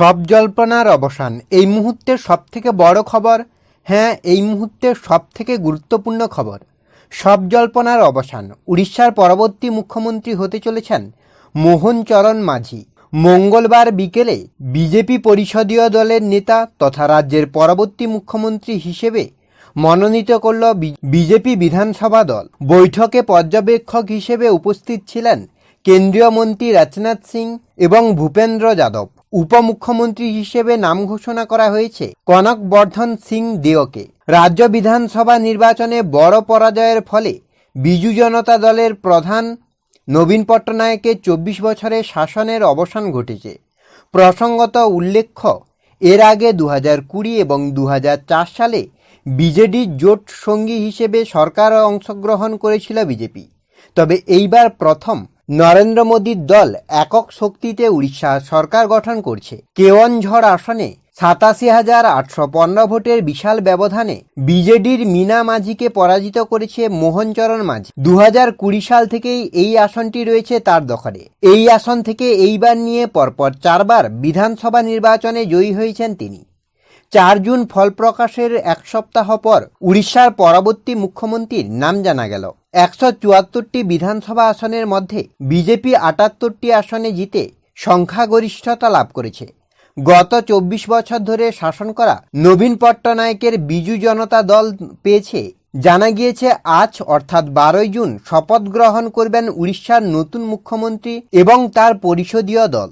সব জল্পনার অবসান। এই মুহূর্তের সবথেকে বড় খবর? হ্যাঁ এই মুহূর্তের সবথেকে গুরুত্বপূর্ণ খবর। সব জল্পনার অবসান। উড়িষ্যার পরবর্তী মুখ্যমন্ত্রী হতে চলেছেন মোহন চরণ মাঝি। মঙ্গলবার বিকেলে বিজেপি পরিষদীয় দলের নেতা তথা রাজ্যের পরবর্তী মুখ্যমন্ত্রী হিসেবে মনোনীত করল বিজেপি বিধানসভা দল। বৈঠকে পর্যবেক্ষক হিসেবে উপস্থিত ছিলেন কেন্দ্রীয় মন্ত্রী রাজনাথ সিং এবং ভূপেন্দ্র যাদব। উপমুখ্যমন্ত্রী হিসেবে নাম ঘোষণা করা হয়েছে কনক বর্ধন সিং দেওকে। রাজ্য বিধানসভা নির্বাচনে বড় পরাজয়ের ফলে বিজু জনতা দলের প্রধান নবীন পট্টনায়কের চব্বিশ বছরের শাসনের অবসান ঘটেছে। প্রসঙ্গত উল্লেখ্য, এর আগে দু কুড়ি এবং দু হাজার চার সালে বিজেডির জোট সঙ্গী হিসেবে সরকার অংশগ্রহণ করেছিল বিজেপি। তবে এইবার প্রথম নরেন্দ্র মোদীর দল একক শক্তিতে উড়িষ্যা সরকার গঠন করছে। কেওয়ানঝড় আসনে সাতাশি হাজার আটশো পনেরো ভোটের বিশাল ব্যবধানে বিজেডির মিনা মাঝিকে পরাজিত করেছে মোহনচরণ মাঝি। দু হাজার কুড়ি সাল থেকেই এই আসনটি রয়েছে তার দখলে। এই আসন থেকে এইবার নিয়ে পরপর চারবার বিধানসভা নির্বাচনে জয়ী হয়েছেন তিনি। চার জুন ফল প্রকাশের এক সপ্তাহ পর উড়িষ্যার পরবর্তী মুখ্যমন্ত্রীর নাম জানা গেল। একশো চুয়াত্তরটি বিধানসভা আসনের মধ্যে বিজেপি আটাত্তরটি আসনে জিতে সংখ্যাগরিষ্ঠতা লাভ করেছে। গত চব্বিশ বছর ধরে শাসন করা নবীন পট্টনায়কের বিজু জনতা দল পেয়েছে, জানা গিয়েছে আজ অর্থাৎ বারোই জুন শপথ গ্রহণ করবেন উড়িষ্যার নতুন মুখ্যমন্ত্রী এবং তার পরিষদীয় দল।